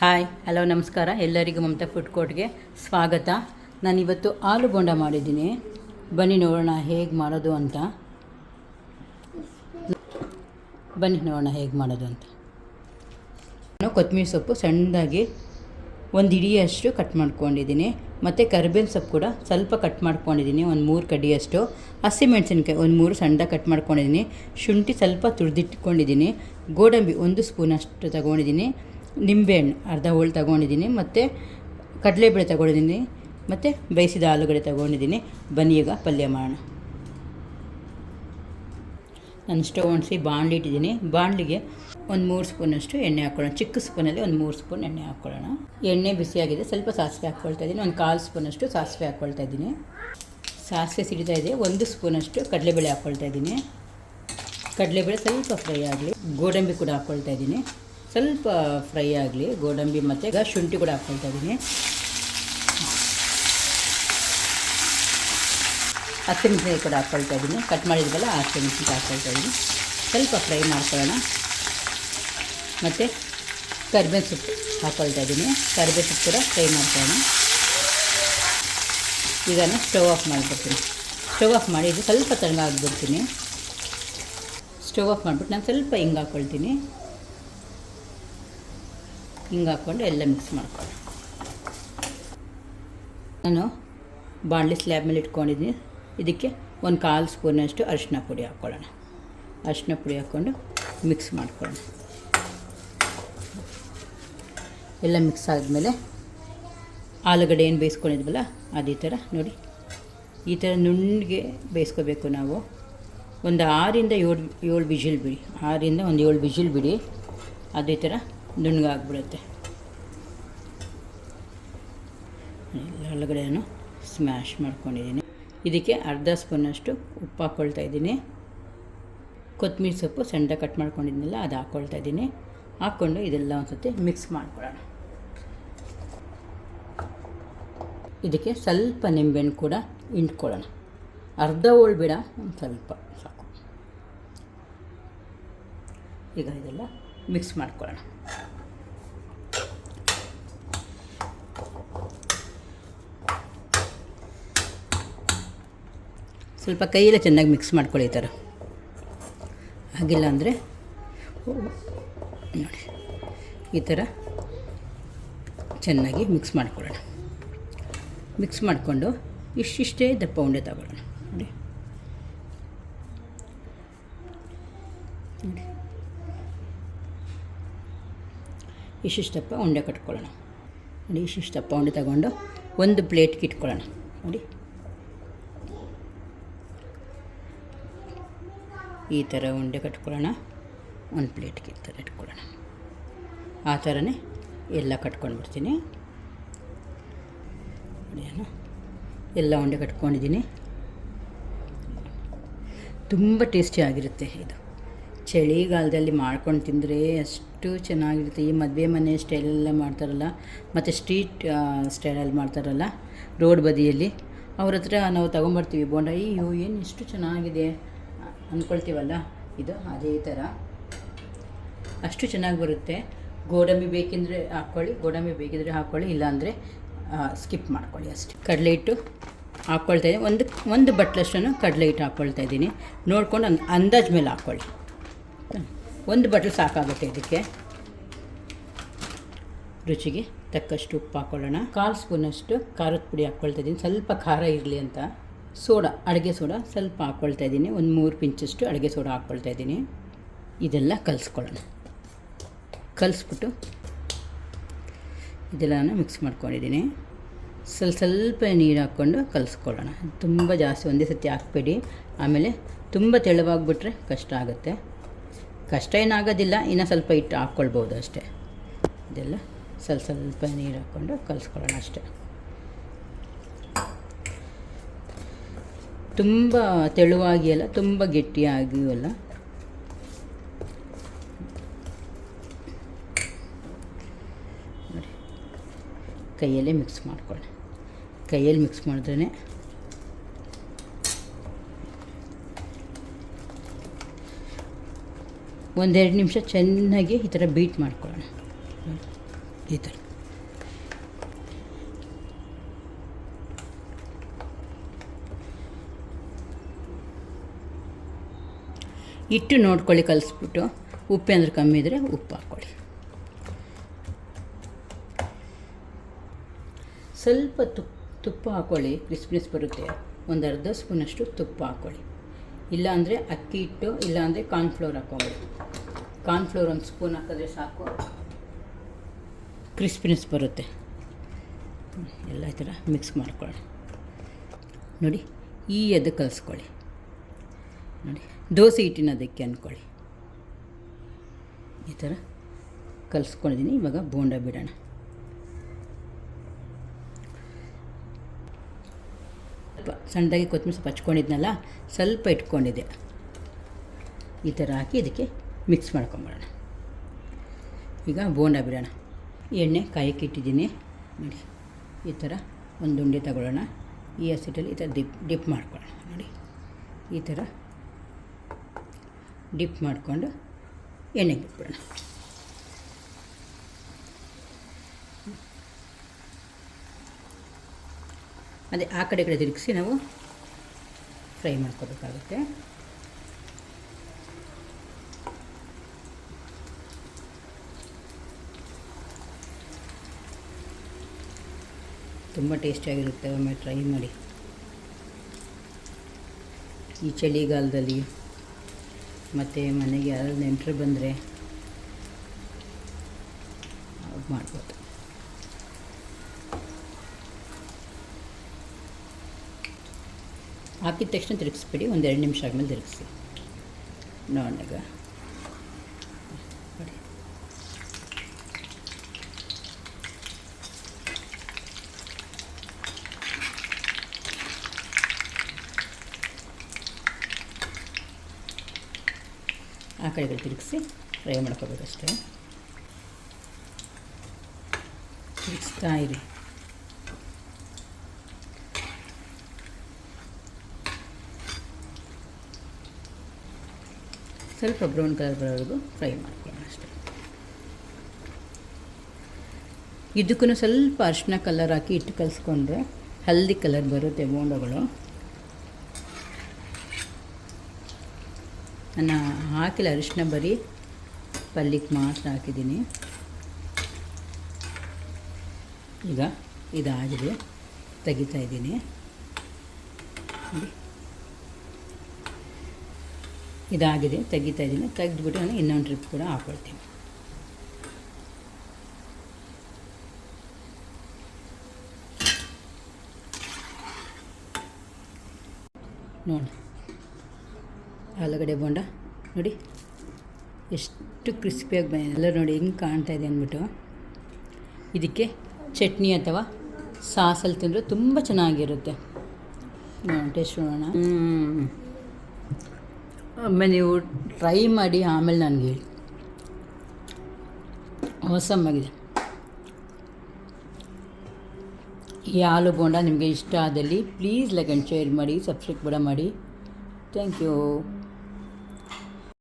Hi, hello, ನಮಸ್ಕಾರ. ಎಲ್ಲರಿಗೂ Mamata food ಕೋರ್ಟ್ಗೆ ಸ್ವಾಗತ. ನಾನಿವತ್ತು ಆಲೂ ಬೋಂಡ ಮಾಡಿದ್ದೀನಿ. ಬನ್ನಿ ನೋಡೋಣ ಹೇಗೆ ಮಾಡೋದು ಅಂತ. ಬನ್ನಿ ನೋಡೋಣ ಹೇಗೆ ಮಾಡೋದು ಅಂತ. ನಾನು ಕೊತ್ತಂಬರಿ ಸೊಪ್ಪು ಸಣ್ಣದಾಗಿ ಒಂದು ಇಡಿಯಷ್ಟು ಕಟ್ ಮಾಡ್ಕೊಂಡಿದ್ದೀನಿ. ಮತ್ತು ಕರಿಬೇವಿನ ಸೊಪ್ಪು ಕೂಡ ಸ್ವಲ್ಪ ಕಟ್ ಮಾಡ್ಕೊಂಡಿದ್ದೀನಿ, ಒಂದು ಮೂರು ಕಡ್ಡಿಯಷ್ಟು. ಹಸಿಮೆಣಸಿನ್ಕಾಯಿ ಒಂದು ಮೂರು ಸಣ್ಣದಾಗಿ ಕಟ್ ಮಾಡ್ಕೊಂಡಿದ್ದೀನಿ. ಶುಂಠಿ ಸ್ವಲ್ಪ ತುರಿದಿಟ್ಕೊಂಡಿದ್ದೀನಿ. ಗೋಡಂಬಿ ಒಂದು ಸ್ಪೂನಷ್ಟು ತಗೊಂಡಿದ್ದೀನಿ. ನಿಂಬೆಹಣ್ಣು, ಅರ್ಧ ಹೋಳು ತಗೊಂಡಿದ್ದೀನಿ, ಮತ್ತು ಕಡಲೆಬೇಳೆ ತಗೊಂಡಿದ್ದೀನಿ, ಮತ್ತು ಬೇಯಿಸಿದ ಆಲೂಗಡ್ಡೆ ತಗೊಂಡಿದ್ದೀನಿ ಬನ್ನಿ ಈಗ ಪಲ್ಯ ಮಾಡೋಣ. ನಾನು ಸ್ಟವ್ ಒಣಸಿ ಬಾಣಲಿ ಇಟ್ಟಿದ್ದೀನಿ. ಬಾಣಲಿಗೆ ಒಂದು ಮೂರು ಸ್ಪೂನಷ್ಟು ಎಣ್ಣೆ ಹಾಕ್ಕೊಳ್ಳೋಣ ಚಿಕ್ಕ ಸ್ಪೂನಲ್ಲಿ ಒಂದು ಮೂರು ಸ್ಪೂನ್ ಎಣ್ಣೆ ಹಾಕ್ಕೊಳ್ಳೋಣ ಎಣ್ಣೆ ಬಿಸಿಯಾಗಿದೆ, ಸ್ವಲ್ಪ ಸಾಸಿವೆ ಹಾಕ್ಕೊಳ್ತಾ ಇದ್ದೀನಿ. ಒಂದು ಕಾಲು ಸ್ಪೂನಷ್ಟು ಸಾಸಿವೆ ಹಾಕ್ಕೊಳ್ತಾ ಇದ್ದೀನಿ. ಸಾಸಿವೆ ಸಿಡಿತಾ ಇದೆ, ಒಂದು ಸ್ಪೂನಷ್ಟು ಕಡಲೆಬೇಳೆ ಹಾಕ್ಕೊಳ್ತಾ ಇದ್ದೀನಿ. ಕಡಲೆಬೇಳೆ ಸ್ವಲ್ಪ ಫ್ರೈ ಆಗಲಿ. ಗೋಡಂಬಿ ಕೂಡ ಹಾಕ್ಕೊಳ್ತಾ ಇದ್ದೀನಿ. ಸ್ವಲ್ಪ ಫ್ರೈ ಆಗಲಿ, ಗೋಡಂಬಿ ಮತ್ತು ಈಗ ಶುಂಠಿ ಕೂಡ ಹಾಕ್ಕೊಳ್ತಾ ಇದ್ದೀನಿ ಹಸಿಮೆಣಸಿನಕಾಯಿ ಕೂಡ ಹಾಕ್ಕೊಳ್ತಾ ಇದ್ದೀನಿ ಕಟ್ ಮಾಡಿದ್ವಲ್ಲ ಹಸಿಮೆಣಸಿನಕಾಯಿ ಹಾಕ್ಕೊಳ್ತಾ ಇದ್ದೀನಿ ಸ್ವಲ್ಪ ಫ್ರೈ ಮಾಡ್ಕೊಳ್ಳೋಣ. ಮತ್ತು ಕರಿಬೇವು ಸೊಪ್ಪು ಹಾಕ್ಕೊಳ್ತಾ ಇದ್ದೀನಿ ಕರಿಬೇವು ಸೊಪ್ಪು ಕೂಡ ಫ್ರೈ ಮಾಡ್ಕೊಳ್ಳೋಣ. ನಾನು ಸ್ಟವ್ ಆಫ್ ಮಾಡಿಬಿಡ್ತೀನಿ ಸ್ಟವ್ ಆಫ್ ಮಾಡಿ, ಇದು ಸ್ವಲ್ಪ ತಣ್ಣಗಾಗ್ಬಿಡ್ತೀನಿ. ಸ್ಟವ್ ಆಫ್ ಮಾಡಿಬಿಟ್ಟು ನಾನು ಸ್ವಲ್ಪ ಹಿಂಗೆ ಹಾಕ್ಕೊಳ್ತೀನಿ ಹಿಂಗೆ ಹಾಕ್ಕೊಂಡು ಎಲ್ಲ ಮಿಕ್ಸ್ ಮಾಡ್ಕೊಳ್ಳಿ ನಾನು ಬಾಣಲಿ ಸ್ಲ್ಯಾಬ್ ಮೇಲೆ ಇಟ್ಕೊಂಡಿದ್ದೀನಿ. ಇದಕ್ಕೆ ಒಂದು ಕಾಲು ಸ್ಪೂನಷ್ಟು ಅರಿಶಿನ ಪುಡಿ ಹಾಕ್ಕೊಳ್ಳೋಣ ಅರಿಶಿನ ಪುಡಿ ಹಾಕ್ಕೊಂಡು ಮಿಕ್ಸ್ ಮಾಡ್ಕೊಳ್ಳೋಣ. ಎಲ್ಲ ಮಿಕ್ಸ್ ಆದಮೇಲೆ ಆಲೂಗಡ್ಡೆ ಏನು ಬೇಯಿಸ್ಕೊಂಡಿದ್ವಲ್ಲ, ಅದೇ ಥರ ನೋಡಿ. ಈ ಥರ ನುಣ್ಣಗೆ ಬೇಯಿಸ್ಕೋಬೇಕು ನಾವು. ಒಂದು ಆರಿಂದ ಏಳು ಏಳು ಬಿಜಿಲ್ ಬಿಡಿ. ಆರಿಂದ ಒಂದು ಏಳು ಬಿಜಿಲ್ ಬಿಡಿ. ಅದೇ ಥರ ನುಣ್ಣಗಾಗ್ಬಿಡುತ್ತೆ ಎಲ್ಲ ಒಳಗಡೆನೂ ಸ್ಮ್ಯಾಶ್ ಮಾಡ್ಕೊಂಡಿದ್ದೀನಿ. ಇದಕ್ಕೆ ಅರ್ಧ ಸ್ಪೂನಷ್ಟು ಉಪ್ಪು ಹಾಕ್ಕೊಳ್ತಾ ಇದ್ದೀನಿ. ಕೊತ್ತಂಬರಿ ಸೊಪ್ಪು ಸಣ್ಣ ಕಟ್ ಮಾಡ್ಕೊಂಡಿದ್ದೀನಲ್ಲ ಅದು ಹಾಕ್ಕೊಳ್ತಾ ಇದ್ದೀನಿ. ಹಾಕ್ಕೊಂಡು ಇದೆಲ್ಲ ಒಂದು ಸತಿ ಮಿಕ್ಸ್ ಮಾಡ್ಕೊಳ್ಳೋಣ. ಇದಕ್ಕೆ ಸ್ವಲ್ಪ ನಿಂಬೆಹಣ್ಣು ಕೂಡ ಹಿಂಡ್ಕೊಳ್ಳೋಣ. ಅರ್ಧ ಹೋಳು ಒಂದು ಸ್ವಲ್ಪ, ಸಾಕು. ಈಗ ಇದೆಲ್ಲ ಮಿಕ್ಸ್ ಮಾಡ್ಕೊಳ್ಳೋಣ. ಸ್ವಲ್ಪ ಕೈಯಲ್ಲೇ ಚೆನ್ನಾಗಿ ಮಿಕ್ಸ್ ಮಾಡ್ಕೊಳ್ಳಿ ಈ ಥರ. ಹಾಗಿಲ್ಲ ಅಂದರೆ ನೋಡಿ, ಈ ಥರ ಚೆನ್ನಾಗಿ ಮಿಕ್ಸ್ ಮಾಡ್ಕೊಳ್ಳೋಣ. ಮಿಕ್ಸ್ ಮಾಡಿಕೊಂಡು ಇಷ್ಟಿಷ್ಟೇ ದಪ್ಪ ಉಂಡೆ ತಗೊಳ್ಳೋಣ. ನೋಡಿ. ನೋಡಿ. ಇಷ್ಟಿಷ್ಟಪ್ಪ ಉಂಡೆ ಕಟ್ಕೊಳ್ಳೋಣ. ನೋಡಿ, ಇಷ್ಟಿಷ್ಟಪ್ಪ ಉಂಡೆ ತಗೊಂಡು ಒಂದು ಪ್ಲೇಟ್ಗೆ ಇಟ್ಕೊಳ್ಳೋಣ ನೋಡಿ. ಈ ಥರ ಉಂಡೆ ಕಟ್ಕೊಳ್ಳೋಣ. ಒಂದು ಪ್ಲೇಟ್ಗೆ ಈ ಥರ ಇಟ್ಕೊಳ್ಳೋಣ. ಆ ಥರನೇ ಎಲ್ಲ ಕಟ್ಕೊಂಡು ಬಿಡ್ತೀನಿ ಎಲ್ಲ ಉಂಡೆ ಕಟ್ಕೊಂಡಿದ್ದೀನಿ. ತುಂಬ ಟೇಸ್ಟಿ ಆಗಿರುತ್ತೆ ಇದು. ಚಳಿಗಾಲದಲ್ಲಿ ಮಾಡ್ಕೊಂಡು ತಿಂದರೆ ಅಷ್ಟು ಚೆನ್ನಾಗಿರುತ್ತೆ. ಈ ಮದುವೆ ಮನೆ ಸ್ಟೈಲೆಲ್ಲ ಮಾಡ್ತಾರಲ್ಲ, ಮತ್ತು ಸ್ಟ್ರೀಟ್ ಸ್ಟೈಲಲ್ಲಿ ಮಾಡ್ತಾರಲ್ಲ, ರೋಡ್ ಬದಿಯಲ್ಲಿ. ಅವ್ರ ಹತ್ರ ನಾವು ತೊಗೊಂಬರ್ತೀವಿ ಬೋಂಡ. ಅಯ್ಯೋ, ಏನು ಇಷ್ಟು ಚೆನ್ನಾಗಿದೆ ಅಂದ್ಕೊಳ್ತೀವಲ್ಲ ಇದು ಅದೇ ಥರ ಅಷ್ಟು ಚೆನ್ನಾಗಿ ಬರುತ್ತೆ. ಗೋಡಂಬಿ ಬೇಕೆಂದರೆ ಹಾಕ್ಕೊಳ್ಳಿ, ಗೋಡಂಬಿ ಬೇಕಿದ್ರೆ ಹಾಕ್ಕೊಳ್ಳಿ, ಇಲ್ಲಾಂದರೆ ಸ್ಕಿಪ್ ಮಾಡ್ಕೊಳ್ಳಿ ಅಷ್ಟೇ. ಕಡಲೆ ಹಿಟ್ಟು ಹಾಕ್ಕೊಳ್ತಾ ಇದ್ದೀನಿ ಒಂದು ಒಂದು ಬಟ್ಲಷ್ಟನ್ನು ಕಡಲೆ ಹಿಟ್ಟು ಹಾಕ್ಕೊಳ್ತಾ ಇದ್ದೀನಿ ನೋಡ್ಕೊಂಡು ಅಂದಾಜು ಮೇಲೆ ಹಾಕ್ಕೊಳ್ಳಿ. ಒಂದು ಬಟ್ಲು ಸಾಕಾಗುತ್ತೆ ಇದಕ್ಕೆ. ರುಚಿಗೆ ತಕ್ಕಷ್ಟು ಉಪ್ಪು ಹಾಕ್ಕೊಳ್ಳೋಣ ಕಾಲು ಸ್ಪೂನಷ್ಟು ಖಾರದ ಪುಡಿ ಹಾಕ್ಕೊಳ್ತಾ ಇದ್ದೀನಿ. ಸ್ವಲ್ಪ ಖಾರ ಇರಲಿ ಅಂತ. ಸೋಡಾ, ಅಡುಗೆ ಸೋಡಾ ಸ್ವಲ್ಪ ಹಾಕ್ಕೊಳ್ತಾ ಇದ್ದೀನಿ. ಒಂದು ಮೂರು ಪಿಂಚಷ್ಟು ಅಡುಗೆ ಸೋಡಾ ಹಾಕ್ಕೊಳ್ತಾ ಇದ್ದೀನಿ. ಇದೆಲ್ಲ ಕಲಿಸ್ಕೊಳ್ಳೋಣ. ಕಲಿಸ್ಬಿಟ್ಟು ಇದೆಲ್ಲನೂ ಮಿಕ್ಸ್ ಮಾಡ್ಕೊಂಡಿದ್ದೀನಿ. ಸ್ವಲ್ಪ ಸ್ವಲ್ಪ ನೀರು ಹಾಕ್ಕೊಂಡು ಕಲಿಸ್ಕೊಳ್ಳೋಣ. ತುಂಬ ಜಾಸ್ತಿ, ಒಂದೇ ಸತಿ ಹಾಕ್ಬೇಡಿ. ಆಮೇಲೆ ತುಂಬ ತೆಳುವಾಗ್ಬಿಟ್ರೆ ಕಷ್ಟ ಆಗುತ್ತೆ. ಕಷ್ಟ ಏನಾಗೋದಿಲ್ಲ, ಇನ್ನು ಸ್ವಲ್ಪ ಹಿಟ್ಟು ಹಾಕ್ಕೊಳ್ಬೋದು ಅಷ್ಟೇ. ಇದೆಲ್ಲ ಸ್ವಲ್ಪ ಸ್ವಲ್ಪ ನೀರು ಹಾಕ್ಕೊಂಡು ಕಲಿಸ್ಕೊಳ್ಳೋಣ ಅಷ್ಟೇ. ತುಂಬ ತೆಳುವಾಗಿ ಅಲ್ಲ, ತುಂಬ ಗಟ್ಟಿಯಾಗಿಯೂ ಅಲ್ಲ. ಕೈಯಲ್ಲೇ ಮಿಕ್ಸ್ ಮಾಡ್ಕೊಳ್ಳಿ. ಕೈಯಲ್ಲಿ ಮಿಕ್ಸ್ ಮಾಡಿದ್ರೇ ಒಂದೆರಡು ನಿಮಿಷ ಚೆನ್ನಾಗಿ ಈ ಥರ ಬೀಟ್ ಮಾಡ್ಕೊಳ್ಳೋಣ. ಈ ಥರ. ಇಟ್ಟು ನೋಡ್ಕೊಳ್ಳಿ, ಕಲಿಸ್ಬಿಟ್ಟು. ಉಪ್ಪು ಅಂದ್ರೆ ಕಮ್ಮಿ ಇದ್ದರೆ ಉಪ್ಪು ಹಾಕ್ಕೊಳ್ಳಿ. ಸ್ವಲ್ಪ ತುಪ್ಪ ತುಪ್ಪ ಹಾಕ್ಕೊಳ್ಳಿ. ಕ್ರಿಸ್ಪಿನೆಸ್ ಬರುತ್ತೆ. ಒಂದು ಅರ್ಧ ಸ್ಪೂನಷ್ಟು ತುಪ್ಪ ಹಾಕ್ಕೊಳ್ಳಿ. ಇಲ್ಲಾಂದರೆ ಅಕ್ಕಿ ಹಿಟ್ಟು, ಇಲ್ಲಾಂದರೆ ಕಾರ್ನ್ಫ್ಲೋರ್ ಹಾಕ್ಕೊಳ್ಳಿ ಕಾರ್ನ್ಫ್ಲೋರ್ ಒಂದು ಸ್ಪೂನ್ ಹಾಕಿದ್ರೆ ಸಾಕು. ಕ್ರಿಸ್ಪಿನೆಸ್ ಬರುತ್ತೆ. ಎಲ್ಲ ಈ ಥರ ಮಿಕ್ಸ್ ಮಾಡ್ಕೊಳ್ಳಿ. ನೋಡಿ, ಈ ಅದು ಕಲಿಸ್ಕೊಳ್ಳಿ. ನೋಡಿ, ದೋಸೆ ಹಿಟ್ಟಿನ ಅದಕ್ಕೆ ಅಂದ್ಕೊಳ್ಳಿ ಈ ಥರ ಕಲಿಸ್ಕೊಂಡಿದ್ದೀನಿ. ಇವಾಗ ಬೋಂಡ ಬಿಡೋಣ. ಸ್ವಲ್ಪ ಸಣ್ಣದಾಗಿ ಕೊತ್ತಂಬರಿ ಸ್ವಲ್ಪ ಹಚ್ಕೊಂಡಿದ್ನಲ್ಲ, ಸ್ವಲ್ಪ ಇಟ್ಕೊಂಡಿದ್ದೆ. ಈ ಥರ ಹಾಕಿ ಇದಕ್ಕೆ ಮಿಕ್ಸ್ ಮಾಡ್ಕೊಂಬಿಡೋಣ ಈಗ ಬೋಂಡ ಬಿಡೋಣ. ಎಣ್ಣೆ ಕಾಯಕ್ಕೆ ಇಟ್ಟಿದ್ದೀನಿ. ನೋಡಿ, ಈ ಥರ ಒಂದು ಉಂಡೆ ತಗೊಳ್ಳೋಣ. ಈ ಹಸಿಟ್ಟಲ್ಲಿ ಈ ಥರ ಡಿಪ್ ಡಿಪ್ ಮಾಡ್ಕೊಳ್ಳೋಣ. ನೋಡಿ, ಈ ಥರ ಡಿಪ್ ಮಾಡಿಕೊಂಡು ಎಣ್ಣೆಗೆ ಬಿಟ್ಬಿಡೋಣ. ಅದೇ ಆ ಕಡೆ ಕಡೆ ತಿರುಗಿಸಿ ನಾವು ಫ್ರೈ ಮಾಡ್ಕೋಬೇಕಾಗುತ್ತೆ. ತುಂಬ ಟೇಸ್ಟಿಯಾಗಿರುತ್ತೆ, ಒಮ್ಮೆ ಟ್ರೈ ಮಾಡಿ. ಈ ಚಳಿಗಾಲದಲ್ಲಿ ಮತ್ತು ಮನೆಗೆ ಯಾರು ನೆಂಟರು ಬಂದರೆ ಮಾಡ್ಬೋದು. ಹಾಕಿದ ತಕ್ಷಣ ತಿರುಗಿಸ್ಬಿಡಿ, ಒಂದು ಎರಡು ನಿಮಿಷ ಆದಮೇಲೆ ತಿರುಗಿಸಿ. ನೋಡಾಗ ನೋಡಿ ಆ ಕಡೆಗಳು ತಿರುಗಿಸಿ, ಫ್ರೈ ಮಾಡ್ಕೋಬೇಕಷ್ಟೇ. ತಿರುಗಿಸ್ತಾ ಇರಿ. ಸ್ವಲ್ಪ ಬ್ರೌನ್ ಕಲರ್ ಬರೋವರೆಗೂ ಫ್ರೈ ಮಾಡ್ಕೊಳ್ಳೋಣ ಅಷ್ಟೇ. ಇದಕ್ಕೂ ಸ್ವಲ್ಪ ಅರಿಶಿನ ಕಲರ್ ಹಾಕಿ ಇಟ್ಟು ಕಲಿಸ್ಕೊಂಡ್ರೆ ಹಲ್ದಿ ಕಲರ್ ಬರುತ್ತೆ ಬೋಂಡಗಳು. ನಾನು ಹಾಕಿಲ್ಲ ಅರಿಶಿನ ಬರೀ ಪಲ್ಲಿಗೆ ಮಾತ್ರ ಹಾಕಿದ್ದೀನಿ. ಈಗ ಇದಾಗಿದೆ, ತೆಗಿತಾ ಇದ್ದೀನಿ. ಇದಾಗಿದೆ, ತೆಗಿತಾ ಇದ್ದೀನಿ. ತೆಗೆದ್ಬಿಟ್ಟು ನಾನು ಇನ್ನೊಂದು ಟ್ರಿಪ್ ಕೂಡ ಹಾಕೊಳ್ತೀನಿ. ನೋಡಿ, ಆಲೂಗಡ್ಡೆ ಬೋಂಡ. ನೋಡಿ, ಎಷ್ಟು ಕ್ರಿಸ್ಪಿಯಾಗಿ ಬಂದಿದೆ. ಎಲ್ಲ ನೋಡಿ ಹೆಂಗೆ ಕಾಣ್ತಾ ಇದೆ ಅಂದ್ಬಿಟ್ಟು. ಇದಕ್ಕೆ ಚಟ್ನಿ ಅಥವಾ ಸಾಸಲ್ಲಿ ತಿಂದರೆ ತುಂಬ ಚೆನ್ನಾಗಿರುತ್ತೆ. ಟೇಸ್ಟ್ ನೋಡೋಣ. ಒಮ್ಮೆ ನೀವು ಟ್ರೈ ಮಾಡಿ ಆಮೇಲೆ ನನಗೆ ಹೇಳಿ. ಆಗಿದೆ ಈ ಆಲೂ ಬೋಂಡ ನಿಮಗೆ ಇಷ್ಟ ಆದಲ್ಲಿ ಪ್ಲೀಸ್ ಲೈಕ್ ಆ್ಯಂಡ್ ಶೇರ್ ಮಾಡಿ ಸಬ್ಸ್ಕ್ರೈಬ್ ಕೂಡ ಮಾಡಿ. Thank you